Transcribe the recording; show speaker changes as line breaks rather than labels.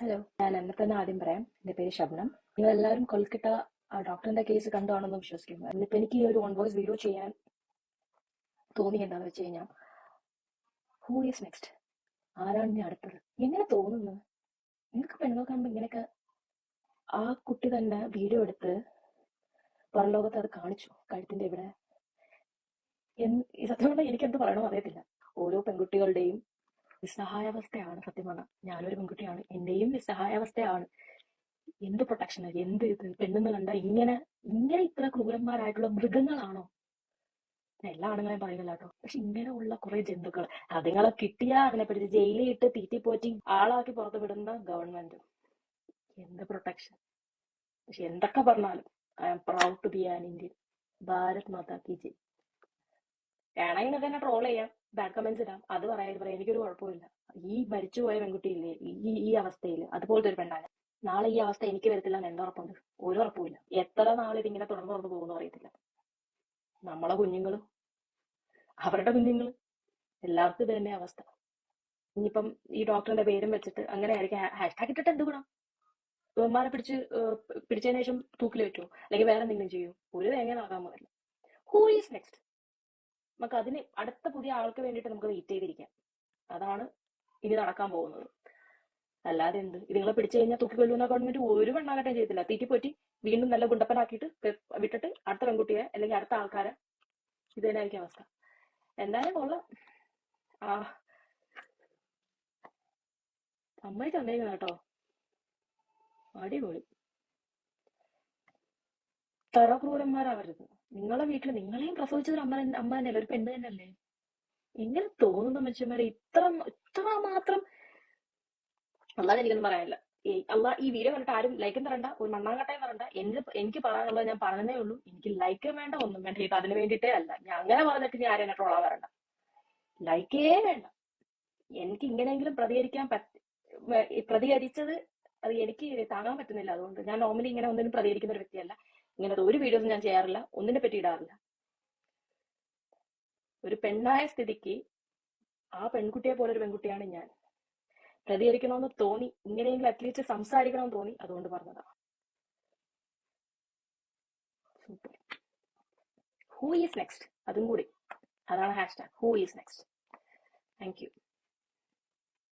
Hello ഞാൻ എന്നെ തന്നെ ആദ്യം പറയാം. എന്റെ പേര് ശബ്നം. നിങ്ങൾ എല്ലാവരും കൊൽക്കട്ട ഡോക്ടറിന്റെ കേസ് കണ്ടാണെന്ന് വിശ്വസിക്കുന്നു. എന്നിട്ട് എനിക്ക് ഈ ഒരു ഓൺ വോയിസ് വീഡിയോ ചെയ്യാൻ തോന്നി എന്താന്ന് വെച്ച് കഴിഞ്ഞാൽ ഹൂ ഈസ് നെക്സ്റ്റ് ആരാണ് ഇനി അടുത്തത്? എങ്ങനെ തോന്നുന്നു? നിങ്ങൾക്ക് പെണ്ണുങ്ങൾ കാണുമ്പോൾ ഇങ്ങനെയൊക്കെ ആ കുട്ടി തന്നെ വീഡിയോ എടുത്ത് പുറം ലോകത്ത് അത് കാണിച്ചു. കഴുത്തിന്റെ ഇവിടെ. സത്യം പറഞ്ഞാൽ എനിക്ക് എന്ത് പറയണോ അറിയത്തില്ല. ഓരോ പെൺകുട്ടികളുടെയും നിസ്സഹായാവസ്ഥയാണ് സത്യം പറഞ്ഞാൽ ഞാനൊരു പെൺകുട്ടിയാണ്. എന്റെയും നിസ്സഹായാവസ്ഥയാണ്. എന്ത് പ്രൊട്ടക്ഷൻ എന്ത് ഇത്? പെണ്ണെന്ന് കണ്ട ഇങ്ങനെ ഇങ്ങനെ ഇത്ര ക്രൂരന്മാരായിട്ടുള്ള മൃഗങ്ങളാണോ? എല്ലാ ആണുങ്ങളെയും പറയുന്നില്ല കേട്ടോ. പക്ഷെ ഇങ്ങനെയുള്ള കുറെ ജന്തുക്കൾ. അതുങ്ങളെ കിട്ടിയാ അതിനെ പറ്റി ജയിലിൽ ഇട്ട് തീറ്റി പോറ്റി ആളാക്കി പുറത്ത് വിടുന്ന ഗവൺമെന്റ് എന്ത് പ്രൊട്ടക്ഷൻ പക്ഷെ എന്തൊക്കെ പറഞ്ഞാലും I am proud to be an Indian Bharat മാതാ കി ജയ്. വേണമെങ്കിൽ തന്നെ ട്രോൾ ചെയ്യാം ബാഡ് കമന്റ്സ് ഇടാം. അത് പറയാൻ പറയാം. എനിക്കൊരു കുഴപ്പമില്ല ഈ മരിച്ചുപോയ പെൺകുട്ടിയില്ലേ ഈ ഈ അവസ്ഥയിൽ അതുപോലത്തെ ഒരു പെണ്ണാണ്. നാളെ ഈ അവസ്ഥ എനിക്ക് വരത്തില്ല എന്ന് എന്തുറപ്പുണ്ട് ഒരു ഉറപ്പുമില്ല. എത്ര നാൾ ഇതിങ്ങനെ തുടർന്ന് തുടർന്ന് പോകുന്നു അറിയത്തില്ല. നമ്മളെ കുഞ്ഞുങ്ങളും അവരുടെ കുഞ്ഞുങ്ങളും എല്ലാവർക്കും ഇത് തന്നെ അവസ്ഥ. ഇനിയിപ്പം ഈ ഡോക്ടറിന്റെ പേരും വെച്ചിട്ട് അങ്ങനെ ആയിരിക്കും. ഹാഷ്ടാഗ് ഇട്ടിട്ട് എന്ത് ഗുണം? ഇവന്മാരെ പിടിച്ച് പിടിച്ചതിന് ശേഷം തൂക്കിൽ വെക്കുമോ അല്ലെങ്കിൽ വേറെ എന്തെങ്കിലും ചെയ്യൂ? ഒരു തേങ്ങ നടക്കാൻ പോകില്ല ഹൂ ഈസ് നെക്സ്റ്റ് നമുക്ക് അതിന് അടുത്ത പുതിയ ആൾക്ക് വേണ്ടിയിട്ട് നമുക്ക് വെയിറ്റ് ചെയ്തിരിക്കാം. അതാണ് ഇനി നടക്കാൻ പോകുന്നത്. അല്ലാതെ എന്ത്? ഇതുങ്ങളെ പിടിച്ചു കഴിഞ്ഞാൽ തൂക്കി കൊല്ലുന്ന ഗവൺമെന്റ് ഒരു പെണ്ണാകട്ടെ ചെയ്തില്ല പോറ്റി വീണ്ടും നല്ല ഗുണ്ടപ്പനാക്കിയിട്ട് വിട്ടിട്ട് അടുത്ത പെൺകുട്ടിയെ അല്ലെങ്കിൽ അടുത്ത ആൾക്കാരെ ഇത് തന്നെ ആയിരിക്കും അവസ്ഥ. എന്തായാലും കൊള്ളാം. ആ. സമ്മതിച്ച് തന്നേക്കണം കേട്ടോ. അടിപൊളി. തറ ക്രൂരന്മാരാവരുത് നിങ്ങളെ വീട്ടിൽ നിങ്ങളെയും പ്രസവിച്ചത് അമ്മ അമ്മ തന്നെയല്ലേ? ഒരു പെണ്ണ് തന്നെയല്ലേ? എങ്ങനെ തോന്നുന്നു മനുഷ്യന്മാരെ? ഇത്ര ഇത്ര മാത്രം അല്ലാതെ എനിക്കൊന്നും പറയാനില്ല. അല്ല ഈ വീഡിയോ കണ്ടിട്ട് ആരും ലൈക്കും തരണ്ട ഒരു മണ്ണാങ്കട്ടയും തരണ്ട. എന്റെ എനിക്ക് പറയാനുള്ളത് ഞാൻ പറഞ്ഞതേ ഉള്ളൂ. എനിക്ക് ലൈക്ക് വേണ്ട ഒന്നും വേണ്ട. ഇത് അതിന് വേണ്ടിയിട്ടേ അല്ല. ഞാൻ അങ്ങനെ പറഞ്ഞിട്ട് ഞാൻ ആരും ട്രോളാ വരണ്ട ലൈക്കേ വേണ്ട. എനിക്ക് ഇങ്ങനെയെങ്കിലും പ്രതികരിക്കാൻ പറ്റ പ്രതികരിച്ചത് അത് എനിക്ക് താങ്ങാൻ പറ്റുന്നില്ല. അതുകൊണ്ട് ഞാൻ നോർമലി ഇങ്ങനെ ഒന്നിനും പ്രതികരിക്കുന്ന ഒരു വ്യക്തിയല്ല. ഇങ്ങനത്തെ ഒരു വീഡിയോസും ഞാൻ ചെയ്യാറില്ല. ഒന്നിനെ പറ്റി ഇടാറില്ല. ഒരു പെണ്ണായ സ്ഥിതിക്ക് ആ പെൺകുട്ടിയെ പോലെ ഒരു പെൺകുട്ടിയാണ് ഞാൻ. പ്രതികരിക്കണമെന്ന് തോന്നി ഇങ്ങനെയെങ്കിലും അറ്റ്ലീസ്റ്റ് സംസാരിക്കണമെന്ന് തോന്നി അതുകൊണ്ട് പറഞ്ഞതാ. സൂപ്പർ ഹൂ ഈസ് നെക്സ്റ്റ് അതും കൂടി. അതാണ് hashtag who is next thank you